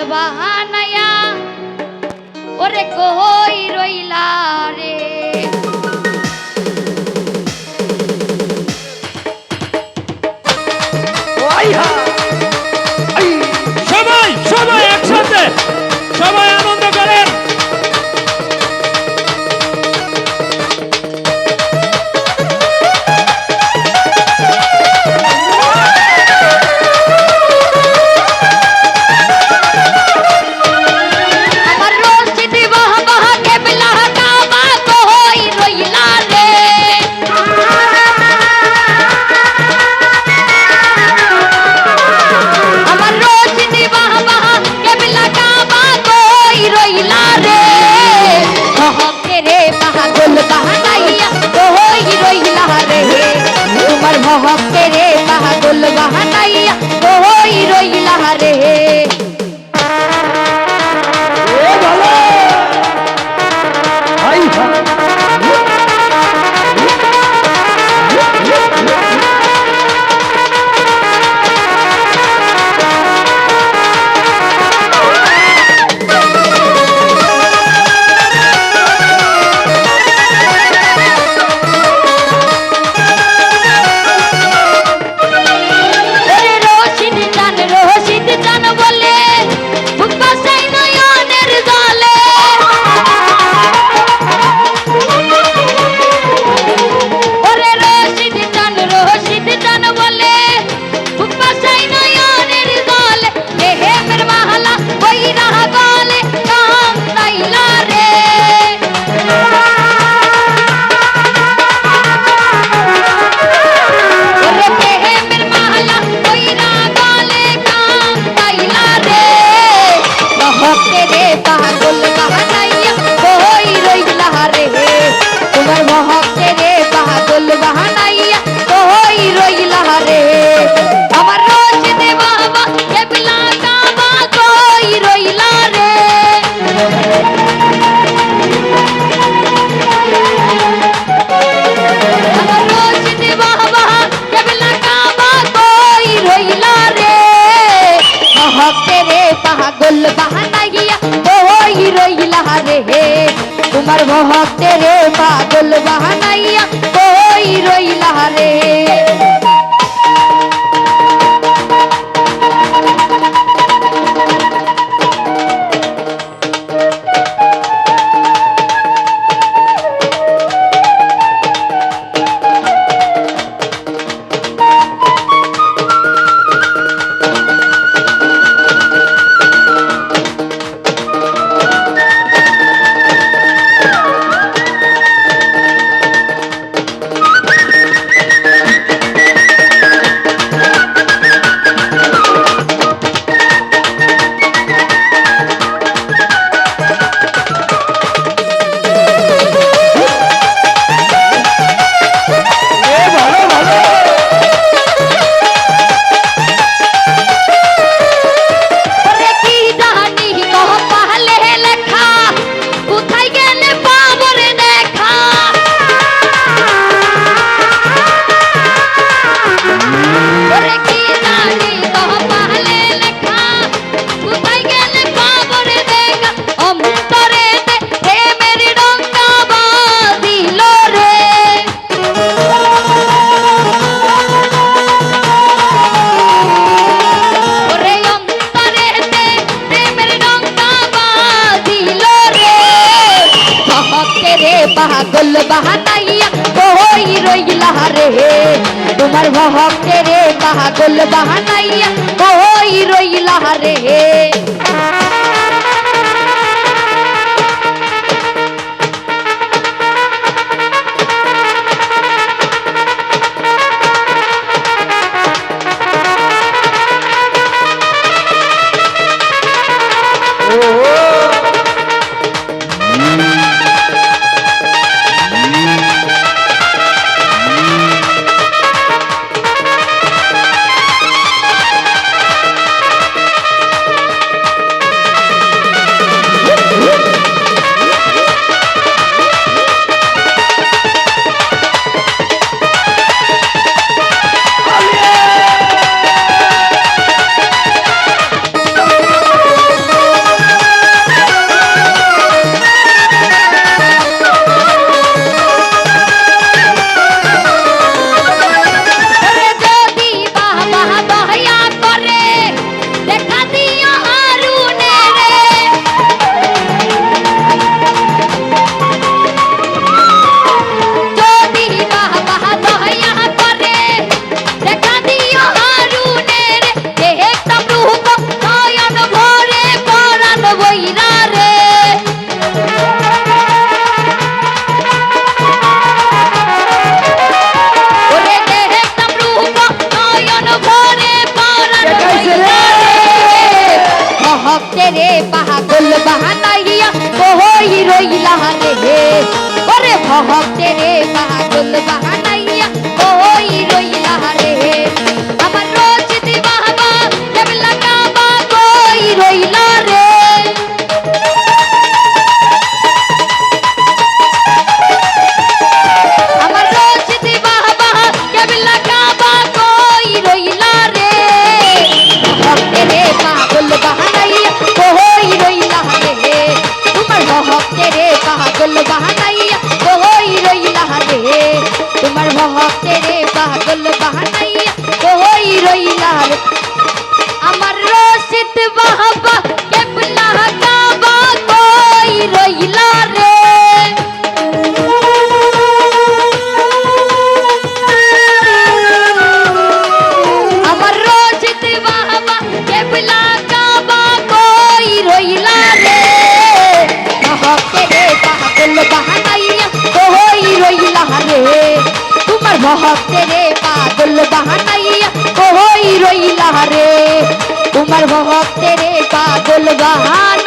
পাগল বাহানায়া ওরে কই রইলা রে? Dale. পাগল বাহানাইয়া কই রইলা রে তোমার ভক্তের পাগল বাহানাইয়া কই রইলা রে তেরে পাগল বাহানাইয়া কহই রইলা রে ওরে ভহ তেরে পাগল বাহানা পাগল বাহানাইয়া কই রইলা আমার রশিদ বাবা কেবলা কাবা কই রইলা রে? আমার রোজিত বাবা কেবলা কাবা কই রইলা রে? মহকে পাগল বাহানাইয়া কই রইলা রে? তোমার মহকে তোমার ভক্তের পাগল বাহানাইয়া